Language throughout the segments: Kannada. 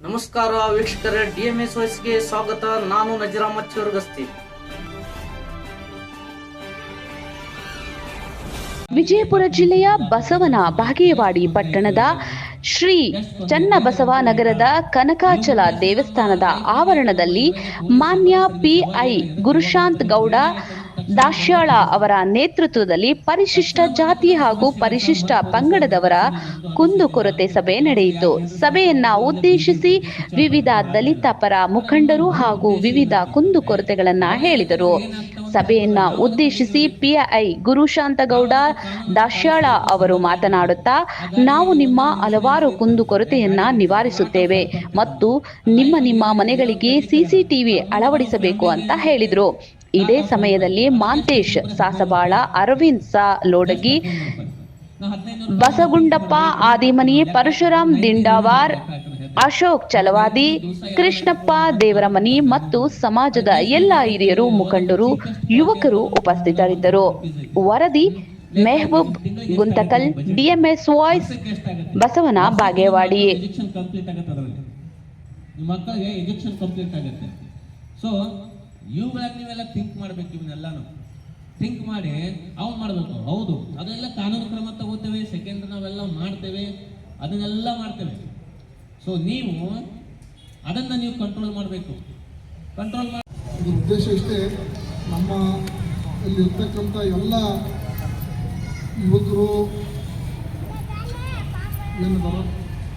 ನಮಸ್ಕಾರ ವೀಕ್ಷಕರೇ ಡಿಎಂಎಸ್ ವಾಯ್ಸ್ಗೆ ಸ್ವಾಗತ. ನಾನು ನಜರಾಮ ಗಸ್ತಿ ವಿಜಯಪುರ ಜಿಲ್ಲೆಯ ಬಸವನ ಬಾಗೇವಾಡಿ ಪಟ್ಟಣದ ಶ್ರೀ ಚನ್ನಬಸವ ನಗರದ ಕನಕಾಚಲ ದೇವಸ್ಥಾನದ ಆವರಣದಲ್ಲಿ ಮಾನ್ಯ ಪಿಐ ಗುರುಶಾಂತ್ ಗೌಡ ದಾಶ್ಯಾಳ ಅವರ ನೇತೃತ್ವದಲ್ಲಿ ಪರಿಶಿಷ್ಟ ಜಾತಿ ಹಾಗೂ ಪರಿಶಿಷ್ಟ ಪಂಗಡದವರ ಕುಂದುಕೊರತೆ ಸಭೆ ನಡೆಯಿತು. ಸಭೆಯನ್ನ ಉದ್ದೇಶಿಸಿ ವಿವಿಧ ದಲಿತ ಪರ ಮುಖಂಡರು ಹಾಗೂ ವಿವಿಧ ಕುಂದುಕೊರತೆಗಳನ್ನು ಹೇಳಿದರು. ಸಭೆಯನ್ನ ಉದ್ದೇಶಿಸಿ ಪಿಐ ಗುರುಶಾಂತಗೌಡ, ದಾಶ್ಯಾಳ ಅವರು ಮಾತನಾಡುತ್ತಾ, ನಾವು ನಿಮ್ಮ ಹಲವಾರು ಕುಂದುಕೊರತೆಯನ್ನ ನಿವಾರಿಸುತ್ತೇವೆ ಮತ್ತು ನಿಮ್ಮ ನಿಮ್ಮ ಮನೆಗಳಿಗೆ ಸಿಸಿಟಿವಿ ಅಳವಡಿಸಬೇಕು ಅಂತ ಹೇಳಿದರು. ಇದೇ ಸಮಯದಲ್ಲಿ ಮಾಂತೇಶ್, ಸಾಸಬಾಳ, ಅರವಿಂದ್ ಸಾ ಲೋಡಗಿ, ಬಸಗುಂಡಪ್ಪ ಆದಿಮನಿ, ಪರಶುರಾಮ್ ದಿಂಡಾವಾರ್, ಅಶೋಕ್ ಚಲವಾದಿ, ಕೃಷ್ಣಪ್ಪ ದೇವರಮನಿ ಮತ್ತು ಸಮಾಜದ ಎಲ್ಲ ಹಿರಿಯರು, ಮುಖಂಡರು, ಯುವಕರು ಉಪಸ್ಥಿತರಿದ್ದರು. ವರದಿ, Mehboob Guntakal, DMS voice, Basavana Bagewadi. So ಇವುಗಳನ್ನ ನೀವೆಲ್ಲ ಥಿಂಕ್ ಮಾಡ್ಬೇಕು ಇವನ್ನೆಲ್ಲಾನು. ಥಿಂಕ್ ಮಾಡಿ, ಅವ್ನು ಮಾಡಬೇಕು. ಹೌದು, ಅದೆಲ್ಲ ಕಾನೂನು ಕ್ರಮ ತಗೋತೇವೆ ಸೆಕೆಂಡ್ ನಾವೆಲ್ಲ ಮಾಡ್ತೇವೆ, ಅದನ್ನೆಲ್ಲ ಮಾಡ್ತೇವೆ. ಸೊ ನೀವು ಅದನ್ನ ನೀವು ಕಂಟ್ರೋಲ್ ಮಾಡಬೇಕು. ಕಂಟ್ರೋಲ್ ಮಾಡಿ ಉದ್ದೇಶ ಇಷ್ಟೇ, ನಮ್ಮ ಇಲ್ಲಿರ್ತಕ್ಕಂಥ ಎಲ್ಲ ಯುವಕರು ಏನಿದಾರ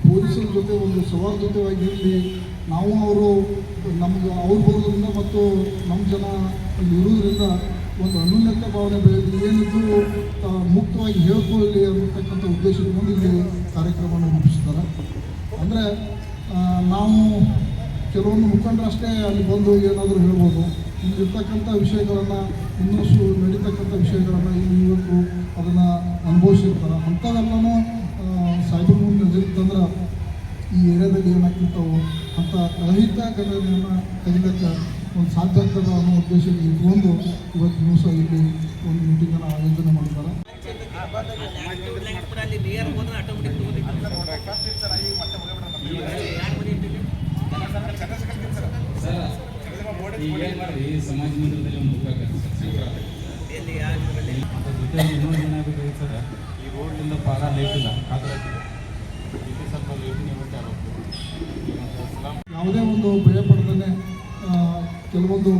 ಪೊಲೀಸರ ಜೊತೆ ಒಂದು ಸೌಹಾರ್ದತೆಯಾಗಿ ಇರಲಿ ನಾವು ಅವರು ನಮ್ಗೆ ಅವ್ರು ಬರೋದ್ರಿಂದ ಮತ್ತು ನಮ್ಮ ಜನ ಅಲ್ಲಿ ಇರೋದ್ರಿಂದ ಒಂದು ಅನ್ಯೂನ್ಯತೆ ಭಾವನೆ ಬೆಳೆದು ಏನಿದ್ರು ಆ, ಮುಕ್ತವಾಗಿ ಹೇಳ್ಕೊಳ್ಳಿ ಅನ್ನತಕ್ಕಂಥ ಉದ್ದೇಶದಿಂದ ಇಲ್ಲಿ ಕಾರ್ಯಕ್ರಮವನ್ನು ರೂಪಿಸ್ತಾರೆ ಅಂದರೆ ನಾವು ಕೆಲವೊಂದು ಮುಖಂಡರಷ್ಟೇ ಅಲ್ಲಿ ಬಂದು ಏನಾದರೂ ಹೇಳ್ಬೋದು. ಇಲ್ಲಿರ್ತಕ್ಕಂಥ ವಿಷಯಗಳನ್ನು ಇನ್ನಷ್ಟು ನಡೀತಕ್ಕಂಥ ವಿಷಯಗಳನ್ನು ಇಲ್ಲಿ ಇವತ್ತು ಅದನ್ನು ಅನುಭವಿಸಿರ್ತಾರೆ. ಅಂಥವೆಲ್ಲನೂ ನಜರಿತ್ತಂದ್ರೆ ಈ ಏರಿಯಾದಲ್ಲಿ ಏನಾಗ್ತಿರ್ತಾವೆ ಅಂತ ರಹಿತ ಘಟನೆಯನ್ನು ತೆಗಿಲಿಕ್ಕೆ ಒಂದು ಸಾಧ್ಯ ಆಗ್ತದೆ ಅನ್ನೋ ಉದ್ದೇಶಕ್ಕೆ ಇಟ್ಕೊಂಡು ಇವತ್ತು ದಿವಸ ಇಲ್ಲಿ ಒಂದು ಮೀಟಿಂಗನ್ನು ಆಯೋಜನೆ ಮಾಡಿದ್ದಾರೆ. ಈ ರೋಡ್ ಇಂದ ಜೊತೆಗೆ ಇನ್ನೊಂದು ಲೇಟ್ ಇಲ್ಲ ಕಾದ್ರೆ ಯಾವುದೇ ಒಂದು ಭಯ ಪಡದೇ ಕೆಲವೊಂದು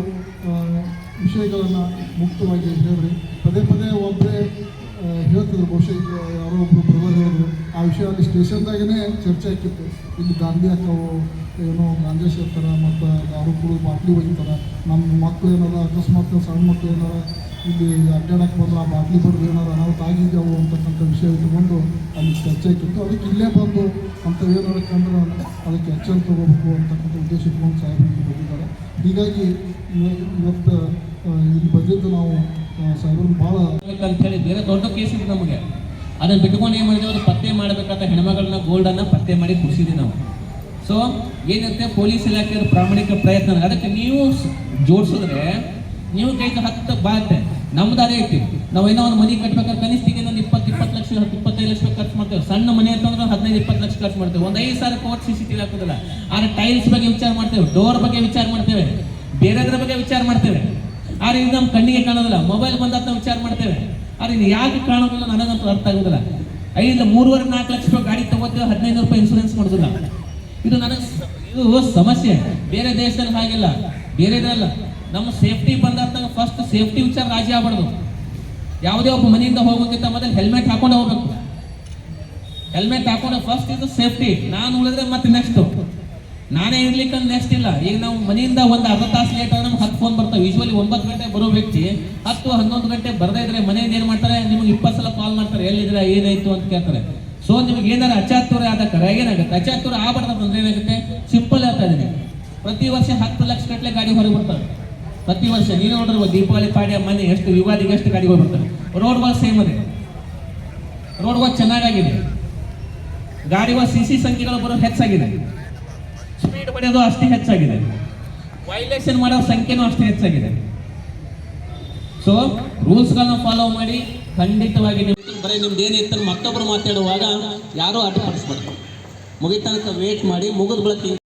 ವಿಷಯಗಳನ್ನು ಮುಕ್ತವಾಗಿ ಹೇಳ್ರಿ. ಪದೇ ಪದೇ ಒಬ್ಬರೇ ಹೇಳ್ತಿದ್ರು, ಬಹುಶಃ ಯಾರೋ ಒಬ್ಬರು ಬ್ರದರ್ ಹೇಳಿದ್ರು. ಆ ವಿಷಯ ಅಲ್ಲಿ ಸ್ಟೇಷನ್ದಾಗೇ ಚರ್ಚೆ ಆಕಿತ್ತು ಇಲ್ಲಿ ಗಾಂಧಿ ಹಾಕವು ಏನೋ ಗಾಂಜಾ ಇರ್ತಾರೆ ಮತ್ತು ಯಾರು ಕೂಡ ಬಾಟ್ಲಿ ನಮ್ಮ ಮಕ್ಕಳು ಏನಾರ ಅಕಸ್ಮಾತ್ ಸಣ್ಣ ಮಕ್ಕಳು ಏನಾರ ಇಲ್ಲಿ ಅಡ್ಡಾಡಕ್ಕೆ ಬಂದು ಆ ಬಾಟ್ಲಿ ಬರೆದು ಏನಾರು ಅನಾಹುತ ಆಗಿದ್ದಾವು ಅಂತಕ್ಕಂಥ ವಿಷಯ ಇಟ್ಕೊಂಡು ಅಲ್ಲಿ ಚರ್ಚೆ ಇತ್ತು ಅದಕ್ಕೆ ಇಲ್ಲೇ ಬಂದು ಅಂತ ಏನು ಕಂಡ್ರೆ ಅದಕ್ಕೆ ಎಚ್ಚರ ತಗೋಬೇಕು ಅಂತಕ್ಕಂಥ ಉದ್ದೇಶ ಇಟ್ಕೊಂಡು ಸಾಹೇಬರಿಗೆ ಬಂದಿದ್ದಾರೆ. ಹೀಗಾಗಿ ಇವ- ಇವತ್ತು ಇಲ್ಲಿ ಬಂದಿದ್ದು ನಾವು ಸಾಹೇಬ್ರು ಭಾಳ ಅಂತ ಹೇಳಿ ಬೇರೆ ದೊಡ್ಡ ಕೇಸ್ ಇದೆ ನಮಗೆ. ಅದನ್ನು ಬಿಟ್ಕೊಂಡು ಏನು ಮಾಡಿದೆ ಅದು ಪತ್ತೆ ಮಾಡಬೇಕಾದ ಹೆಣ್ಮಗಳನ್ನ, ಗೋಲ್ಡನ್ನು ಪತ್ತೆ ಮಾಡಿ ಕುಡಿಸಿದ್ವಿ ನಾವು. ಸೊ ಏನಿರುತ್ತೆ ಪೊಲೀಸ್ ಇಲಾಖೆಯ ಪ್ರಾಮಾಣಿಕ ಪ್ರಯತ್ನ. ಅದಕ್ಕೆ ನೀವು ಜೋಡಿಸಿದ್ರೆ, ನೀವು ಕೈಗೆ ಹತ್ತು ಬಾತೆ ನಮ್ದು ಅದೇ ಐತಿ. ನಾವು ಏನೋ ಒಂದು ಮನೆ ಕಟ್ಬೇಕಾದ್ರೆ ಕನಿಷ್ಠಿಗೆ ಒಂದು ಇಪ್ಪತ್ತು ಇಪ್ಪತ್ತು ಲಕ್ಷ, ಇಪ್ಪತ್ತೈದು ಲಕ್ಷ ಖರ್ಚು ಮಾಡ್ತೇವೆ. ಸಣ್ಣ ಮನೆ ಅಂತಂದ್ರೆ ಹದಿನೈದು, ಇಪ್ಪತ್ತು ಲಕ್ಷ ಖರ್ಚು ಮಾಡ್ತೇವೆ. ಒಂದು ಐದು ಸಾವಿರ ಕೋಟ್ ಸಿ ಸಿ ಟಿ ಹಾಕೋದಿಲ್ಲ. ಆದ್ರೆ ಟೈಲ್ಸ್ ಬಗ್ಗೆ ವಿಚಾರ ಮಾಡ್ತೇವೆ ಡೋರ್ ಬಗ್ಗೆ ವಿಚಾರ ಮಾಡ್ತೇವೆ, ಬೇರೆದ್ರ ಬಗ್ಗೆ ವಿಚಾರ ಮಾಡ್ತೇವೆ. ಆದ್ರೆ ಇದು ನಮ್ಮ ಕಣ್ಣಿಗೆ ಕಾಣೋದಿಲ್ಲ ಮೊಬೈಲ್ ಬಂದಾತ ವಿಚಾರ ಮಾಡ್ತೇವೆ. ಆದ್ರೆ ಇದು ಯಾಕೆ ಕಾಣೋದಿಲ್ಲ ನನಗಂತೂ ಅರ್ಥ ಆಗೋದಿಲ್ಲ. ಐದು ಮೂರುವರೆ, ನಾಲ್ಕು ಲಕ್ಷ ರೂಪಾಯಿ ಗಾಡಿ ತಗೋತೇವೆ ಹದಿನೈದು ರೂಪಾಯಿ ಇನ್ಸೂರೆನ್ಸ್ ಮಾಡೋದಿಲ್ಲ. ಇದು ನನಗೆ ಇದು ಸಮಸ್ಯೆ. ಬೇರೆ ದೇಶದಲ್ಲಿ ಹಾಗಿಲ್ಲ. ಬೇರೆದಲ್ಲ ನಮ್ಮ ಸೇಫ್ಟಿ ಬಂದಾಗ ಫಸ್ಟ್ ಸೇಫ್ಟಿ ವಿಚಾರ ರಾಜಿ ಆಗ್ಬಾರ್ದು. ಯಾವುದೇ ಒಬ್ಬ ಮನೆಯಿಂದ ಹೋಗೋಕ್ಕಿಂತ ಮೊದಲು ಹೆಲ್ಮೆಟ್ ಹಾಕೊಂಡು ಹೋಗ್ಬೇಕು. ಹೆಲ್ಮೆಟ್ ಹಾಕೊಂಡು ಫಸ್ಟ್ ಇದು ಸೇಫ್ಟಿ ನಾನು ಉಳಿದ್ರೆ ಮತ್ತೆ ನೆಕ್ಸ್ಟ್ ನಾನೇ ಇರ್ಲಿಕ್ಕೆ ನೆಕ್ಸ್ಟ್ ಇಲ್ಲ. ಈಗ ನಾವು ಮನೆಯಿಂದ ಒಂದು ಅರ್ಧ ತಾಸು ಲೇಟ್ ಆದ್ರೆ ನಮ್ಗೆ ಹತ್ತು ಫೋನ್ ಬರ್ತಾವೆ. ಯೂಶ್ವಲಿ ಒಂಬತ್ತು ಗಂಟೆ ಬರೋ ವ್ಯಕ್ತಿ ಹತ್ತು, ಹನ್ನೊಂದು ಗಂಟೆ ಬರದೇ ಇದ್ರೆ ಮನೆಯಿಂದ ಏನು ಮಾಡ್ತಾರೆ? ನಿಮ್ಗೆ ಇಪ್ಪತ್ತು ಸಲ ಕಾಲ್ ಮಾಡ್ತಾರೆ. ಎಲ್ಲಿದ್ರೆ ಏನಾಯ್ತು ಅಂತ ಕೇಳ್ತಾರೆ. ಸೊ ನಿಮ್ಗೆ ಏನಾರ ಅಚಾತುರ ಆದ ಕರೆ, ಏನಾಗುತ್ತೆ? ಅಚಾತುರ ಆಗ್ಬಾರ್ದು ಅಂದ್ರೆ ಏನಾಗುತ್ತೆ? ಸಿಂಪಲ್ ಹೇಳ್ತಾ ಇದೀನಿ ಪ್ರತಿ ವರ್ಷ ಹತ್ತು ಲಕ್ಷ ಗಟ್ಟಲೆ ಗಾಡಿ ಹೊರಗೆ ಬರ್ತಾರೆ ಪ್ರತಿ ವರ್ಷ ನೀನು ನೋಡಿರುವ ದೀಪಾವಳಿ ಪಾಡ್ಯ ಮನೆ ಎಷ್ಟು ಯುಗಾದಿಗೆ ಎಷ್ಟು ಗಾಡಿಗಳು ರೋಡ್ ರೋಡ್ಗಳು ಸೇಮ್ ಅದೇ. ಚೆನ್ನಾಗಿದೆ ಚೆನ್ನಾಗಾಗಿದೆ. ಗಾಡಿಗಳ ಸಿ ಸಿ ಸಂಖ್ಯೆಗಳು ಬರೋದು ಹೆಚ್ಚಾಗಿದೆ. ಸ್ಪೀಡ್ ಬಡಿಯೋದು ಅಷ್ಟೇ ಹೆಚ್ಚಾಗಿದೆ. ವೈಲೇಷನ್ ಮಾಡೋ ಸಂಖ್ಯೆನೂ ಅಷ್ಟೇ ಹೆಚ್ಚಾಗಿದೆ. ಸೊ ರೂಲ್ಸ್ಗಳನ್ನ ಫಾಲೋ ಮಾಡಿ ಖಂಡಿತವಾಗಿ ಬರೀ ನಿಮ್ದು ಏನಿತ್ತು ಮತ್ತೊಬ್ಬರು ಮಾತಾಡುವಾಗ ಯಾರೂ ಅಡ್ಡಪಡಿಸ್ಬಾರ್ದು ಮುಗಿತನಕ ವೇಟ್ ಮಾಡಿ, ಮುಗಿದ ಬಳಕ